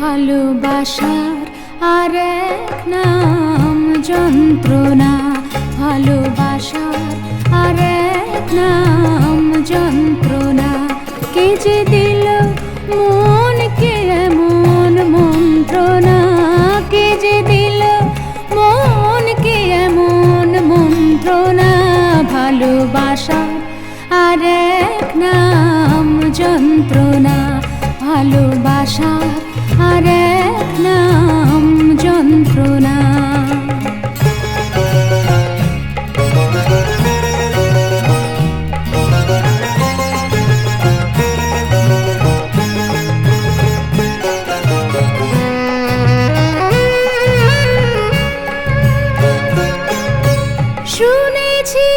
ভালোবাসার আর এক নাম যন্ত্রণা। ভালোবাসার আর এক নাম যন্ত্রণা। কে যে দিল মনকে এমন মন্ত্রণা? কে যে দিল মনকে এমন মন্ত্রণা? ভালোবাসার আর এক নাম যন্ত্রণা। ভালোবাসার আর যন্ত্রণা শুনেছি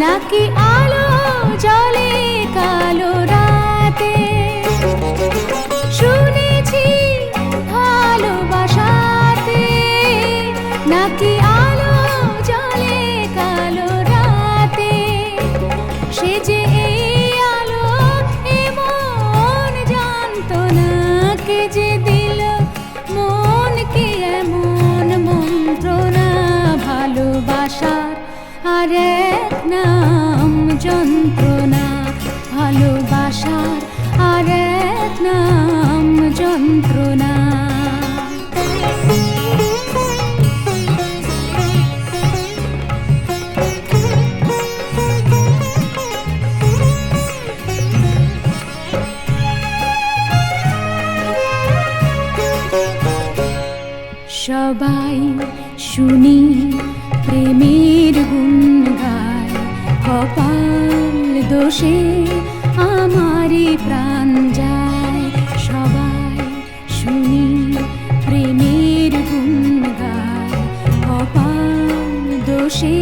নাকি আলো আর এক নাম যন্ত্রণা ভালোবাসার আর এক নাম যন্ত্রণা। সবাই শুনি প্রেমের দোষে আমারই প্রাণ যায়। সবাই শুনি প্রেমের গুণ গায় অপান দোষে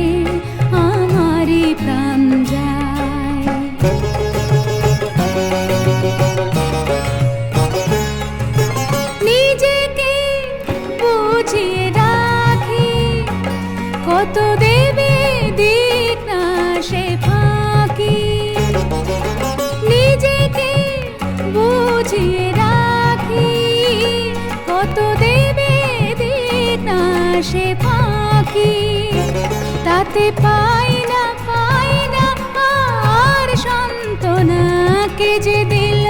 আমারই প্রাণ কত দেবে না সে ফাঁকি তাতে পাই না পাই না, আর সান্ত্বনা কে যে দিল?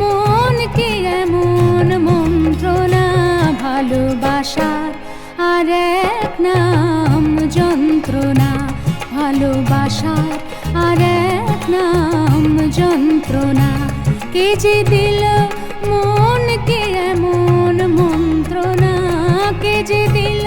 মনকে এমন মন্ত্রণা ভালোবাসার আর এক নাম যন্ত্রণা। ভালোবাসার আর এক নাম যন্ত্রণা কে যে দিল? কে যে দিল